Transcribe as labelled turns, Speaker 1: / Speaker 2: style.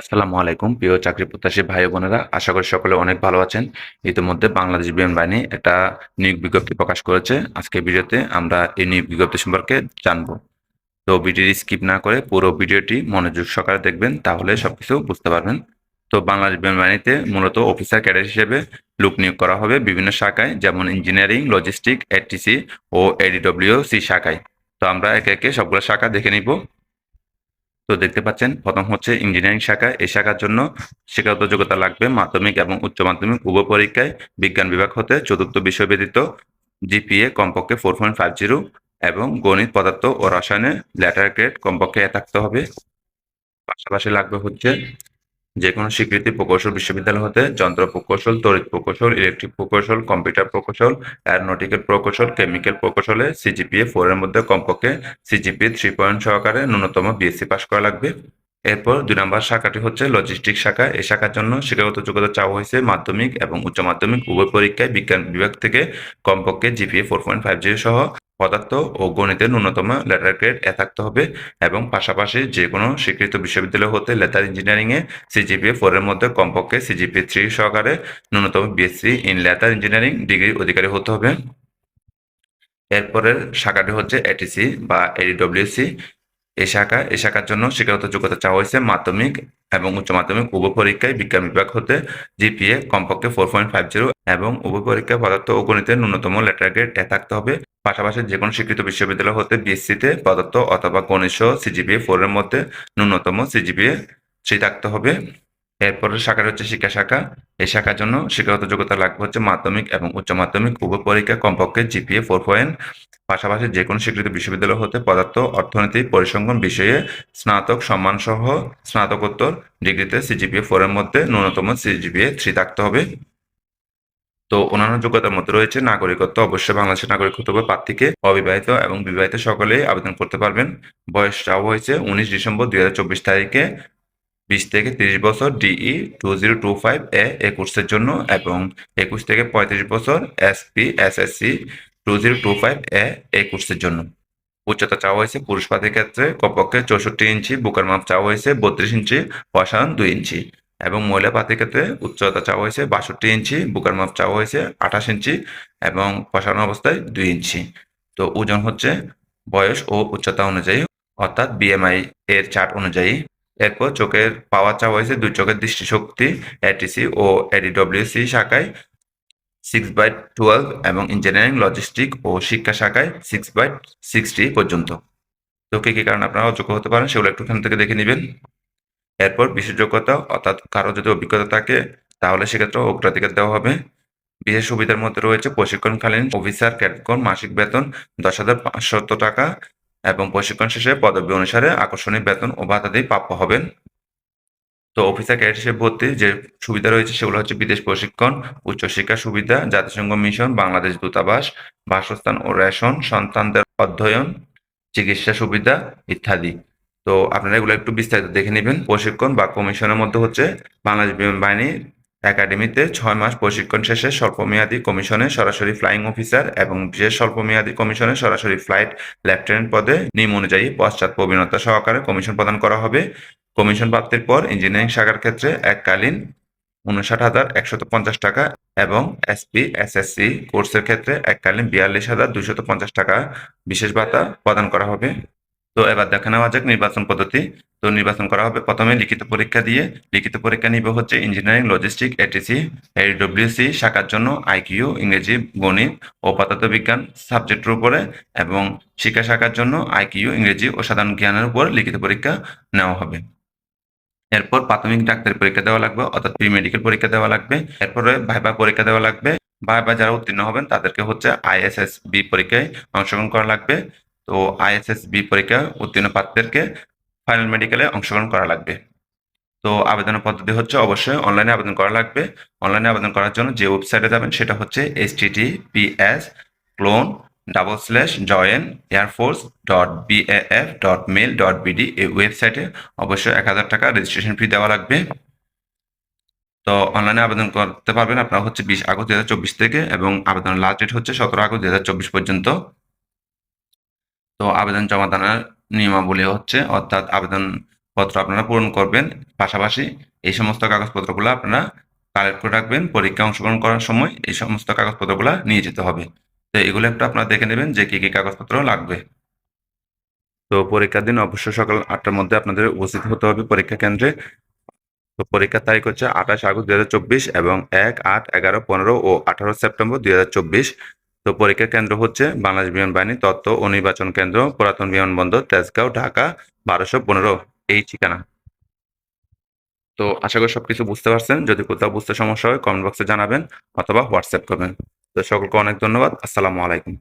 Speaker 1: আসসালামু আলাইকুম, প্রিয় চাকরি প্রত্যাশী ভাই বোনেরা। আশা করি সকলে অনেক ভালো আছেন। ইতিমধ্যে বাংলাদেশ বিমান বাহিনী একটা নিয়োগ বিজ্ঞপ্তি প্রকাশ করেছে। আজকে ভিডিওতে আমরা এই নিয়োগ বিজ্ঞপ্তি সম্পর্কে জানব। তো ভিডিওটি স্কিপ না করে পুরো ভিডিওটি মনোযোগ সহকারে দেখবেন, তাহলে সবকিছু বুঝতে পারবেন। তো বাংলাদেশ বিমান বাহিনীতে মূলত অফিসার ক্যাডার হিসেবে লোক নিয়োগ করা হবে বিভিন্ন শাখায়, যেমন ইঞ্জিনিয়ারিং, লজিস্টিক এটিসি ও এডিডব্লিউ সি শাখায়। তো আমরা একে একে সবগুলো শাখা দেখে নিব। তো দেখতে পাচ্ছেন, প্রথম হচ্ছে ইঞ্জিনিয়ারিং শাখা। এই শাখার জন্য শিক্ষাগত যোগ্যতা লাগবে মাধ্যমিক এবং উচ্চ মাধ্যমিক উভয় পরীক্ষায় বিজ্ঞান বিভাগ হতে চতুর্থ বিষয় ব্যতীত জিপিএ কমপক্ষে ফোর পয়েন্ট ফাইভ জিরো এবং গণিত, পদার্থ ও রসায়নে লেটার গ্রেড কমপক্ষে থাকতে হবে। পাশাপাশি লাগবে হচ্ছে যে কোনো স্বীকৃতি প্রকৌশল বিশ্ববিদ্যালয় হতে যন্ত্র প্রকৌশল, তড়িৎ প্রকৌশল ইলেকট্রিক প্রকৌশল কম্পিউটার প্রকৌশল অ্যারোনটিক্যাল প্রকৌশল কেমিক্যাল প্রকৌশলে সিজিপিএ ফোর এর মধ্যে কমপক্ষে সিজিপিএ থ্রি পয়েন্ট সহকারে ন্যূনতম বিএসসি পাস করা লাগবে। এরপর দুই নম্বর শাখাটি হচ্ছে লজিস্টিক শাখা। এই শাখার জন্য শিক্ষাগত যোগ্যতা চাওয়া হয়েছে মাধ্যমিক এবং উচ্চ মাধ্যমিক উভয় পরীক্ষায় বিজ্ঞান বিভাগ থেকে কমপক্ষে GPA four point five zero সহ পদার্থ ও গণিতের ন্যূনতম লেটার গ্রেড এ থাকতে হবে এবং পাশাপাশি যে কোনো স্বীকৃত বিশ্ববিদ্যালয় হতে লেটার ইঞ্জিনিয়ারিং এ সিজিপিএ ফোর এর মধ্যে কমপক্ষে সিজিপিএ থ্রি সহকারে ন্যূনতম BSc in leather engineering degree অধিকারী হতে হবে। এরপরের শাখাটি হচ্ছে এটিসি বা এডিডব্লিউসি এই শাখা এই শাখার জন্য শিক্ষাগত যোগ্যতা চাওয়া হয়েছে মাধ্যমিক এবং উচ্চ মাধ্যমিক উভয় পরীক্ষায় বিজ্ঞান বিভাগ হতে জিপিএ, কমপক্ষে ফোর পয়েন্ট ফাইভ জিরো এবং উভয় পরীক্ষায় পদার্থ ও গণিতের ন্যূনতম লেটার গ্রেড থাকতে হবে। পাশাপাশি যে কোনো স্বীকৃত বিশ্ববিদ্যালয় হতে বিএসসিতে পদার্থ অথবা গণিত সিজিপিএ ফোরের মধ্যে ন্যূনতম সিজিপিএ থ্রি থাকতে হবে। এরপরের শাখাটা হচ্ছে শিক্ষা শাখা। এই শাখার জন্য শিক্ষাগত যোগ্যতা লাগবে হচ্ছে মাধ্যমিক এবং উচ্চ মাধ্যমিক উভয় পরীক্ষা, কমপক্ষে জিপিএ, ফোর পয়েন্ট পাশাপাশি যে কোনো স্বীকৃত বিশ্ববিদ্যালয় হতে পদার্থ, অর্থনীতি, পরিসংখ্যান বিষয়ে স্নাতক, সম্মানসহ স্নাতকোত্তর ডিগ্রিতে সিজিপিএ ফোর এর মধ্যে ন্যূনতম সিজিপিএ থ্রি থাকতে হবে। তো অন্যান্য যোগ্যতার মধ্যে রয়েছে নাগরিকত্ব, অবশ্যই বাংলাদেশের নাগরিক হতে হবে প্রার্থীকে অবিবাহিত এবং বিবাহিত সকলেই আবেদন করতে পারবেন। বয়স চাওয়া হয়েছে উনিশ ডিসেম্বর দুই হাজার চব্বিশ তারিখে। বিশ থেকে তিরিশ বছর DE two zero two five A A কোর্সের জন্য এবং একুশ থেকে পঁয়ত্রিশ বছর SP SSC two zero two five A A কোর্সের জন্য। উচ্চতা চাওয়া হয়েছে পুরুষ প্রার্থীর ক্ষেত্রে, কমপক্ষে চৌষট্টি ইঞ্চি, বুকের মাপ চাওয়া হয়েছে বত্রিশ ইঞ্চি প্রসারণ দুই ইঞ্চি এবং মহিলা প্রার্থীর ক্ষেত্রে উচ্চতা চাওয়া হয়েছে বাষট্টি ইঞ্চি, বুকের মাপ চাওয়া হয়েছে আঠাশ ইঞ্চি এবং প্রসারণ অবস্থায় দুই ইঞ্চি। তো ওজন হচ্ছে বয়স ও উচ্চতা অনুযায়ী, অর্থাৎ বিএমআই এর চার্ট অনুযায়ী এরপর চোখের পাওয়ার চাওয়া হয়েছে দুই চোখের দৃষ্টিশক্তি এটিসি ও এডিডব্লিউসি শাখায় সিক্স বাই টুয়েলভ এবং ইঞ্জিনিয়ারিং লজিস্টিক ও শিক্ষা শাখায় সিক্স বাই সিক্সটি পর্যন্ত। তো কি কি কারণে আপনারা অযোগ্য হতে পারেন সেগুলো একটুখান থেকে দেখে নেবেন। এরপর বিশেষ যোগ্যতা অর্থাৎ কারও যদি অভিজ্ঞতা থাকে, তাহলে সেক্ষেত্রে অগ্রাধিকার দেওয়া হবে। বিশেষ সুবিধার মধ্যে রয়েছে প্রশিক্ষণকালীন অফিসার, ক্যাডকন, মাসিক বেতন দশ হাজার পাঁচশত টাকা এবং প্রশিক্ষণ শেষে পদবি অনুসারে আকর্ষণীয় বেতন ও ভাতাদি প্রাপ্য হবেন। তো অফিসার ক্যাডেট হিসেবে ভর্তি যে সুবিধা রয়েছে সেগুলো হচ্ছে বিদেশ প্রশিক্ষণ, উচ্চশিক্ষা সুবিধা, জাতিসংঘ মিশন, বাংলাদেশ দূতাবাস, বাসস্থান ও রেশন, সন্তানদের অধ্যয়ন, চিকিৎসা সুবিধা ইত্যাদি। তো আপনারা এগুলো একটু বিস্তারিত দেখে নেবেন। প্রশিক্ষণ বা কমিশনের মধ্যে হচ্ছে বাংলাদেশ বিমান বাহিনী একাডেমিতে ছয় মাস প্রশিক্ষণ শেষে স্বল্পমেয়াদী কমিশনে সরাসরি ফ্লাইং অফিসার এবং বিশেষ স্বল্পমেয়াদী কমিশনে সরাসরি ফ্লাইট লেফটেন্যান্ট পদে নিয়ম অনুযায়ী পশ্চাৎ প্রবীণতা সহকারে কমিশন প্রদান করা হবে। কমিশন প্রাপ্তির পর ইঞ্জিনিয়ারিং শাখার ক্ষেত্রে এককালীন উনষাট হাজার একশত পঞ্চাশ টাকা এবং এসপি, এসএসসি কোর্সের ক্ষেত্রে এককালীন বিয়াল্লিশ হাজার দুইশত পঞ্চাশ টাকা বিশেষ ভাতা প্রদান করা হবে। তো এবার দেখে নেওয়া যাক নির্বাচন পদ্ধতি। তো নির্বাচন করা হবে প্রথমে লিখিত পরীক্ষা দিয়ে। লিখিত পরীক্ষা নিবে হচ্ছে ইঞ্জিনিয়ারিং লজিস্টিক এটিসি এডব্লিউসি শাখার জন্য আইকিউ ইংরেজি, গণিত ও পদার্থবিজ্ঞান সাবজেক্টের উপরে এবং শিক্ষা শাখার জন্য আইকিউ ইংরেজি ও সাধারণ জ্ঞানের উপর লিখিত পরীক্ষা নেওয়া হবে। এরপর প্রাথমিক ডাক্তারি পরীক্ষা দেওয়া লাগবে, অর্থাৎ প্রি মেডিকেল পরীক্ষা দেওয়া লাগবে। এরপরে ভাইবা পরীক্ষা দেওয়া লাগবে। ভাইবা যারা উত্তীর্ণ হবেন তাদেরকে হচ্ছে আইএসএস বি পরীক্ষায় অংশগ্রহণ করা লাগবে। তো আইএসএস বি পরীক্ষা উত্তীর্ণ প্রার্থীদেরকে ফাইনাল মেডিকেলে অংশগ্রহণ করা লাগবে। তো আবেদনের পদ্ধতি হচ্ছে অবশ্যই অনলাইনে আবেদন করা লাগবে। অনলাইনে আবেদন করার জন্য যে ওয়েবসাইটে যাবেন সেটা হচ্ছে H PS colon double slash join air force dot BAF dot mil dot BD এই ওয়েবসাইটে অবশ্যই এক হাজার টাকা রেজিস্ট্রেশন ফি দেওয়া লাগবে। তো অনলাইনে আবেদন করতে পারবেন আপনারা হচ্ছে বিশ আগস্ট দু হাজার চব্বিশ থেকে এবং আবেদনের লাস্ট ডেট হচ্ছে সতেরো আগস্ট দু হাজার চব্বিশ পর্যন্ত। তো আবেদন জমা দানের নিয়মাবলী হচ্ছে, অর্থাৎ আবেদন পত্র আপনারা পূরণ করবেন। পাশাপাশি এই সমস্ত কাগজপত্রগুলো আপনারা কালেক্ট করে রাখবেন, পরীক্ষা অংশগ্রহণ করার সময় এই সমস্ত কাগজপত্রগুলো নিয়ে যেতে হবে। তো এগুলো একটু আপনারা দেখে নেবেন যে কি কি কাগজপত্র লাগবে। তো পরীক্ষার দিন অবশ্যই সকাল আটটার মধ্যে আপনাদের উপস্থিত হতে হবে পরীক্ষা কেন্দ্রে। তো পরীক্ষার তারিখ হচ্ছে আঠাশ আগস্ট চব্বিশ এবং এক আট এগারো পনেরো ও আঠারো সেপ্টেম্বর চব্বিশ। তো পরীক্ষা কেন্দ্র হচ্ছে বাংলাদেশ বিমান বাহিনী তত্ত্ব ও নির্বাচন কেন্দ্র, পুরাতন বিমানবন্দর, তেজগাঁও, ঢাকা, বারোশো পনেরো। এই ঠিকানা। তো আশা করি সবকিছু বুঝতে পারছেন। যদি কোথাও বুঝতে সমস্যা হয় কমেন্ট বক্সে জানাবেন অথবা হোয়াটসঅ্যাপ করবেন। তো সকলকে অনেক ধন্যবাদ। আসসালামু আলাইকুম।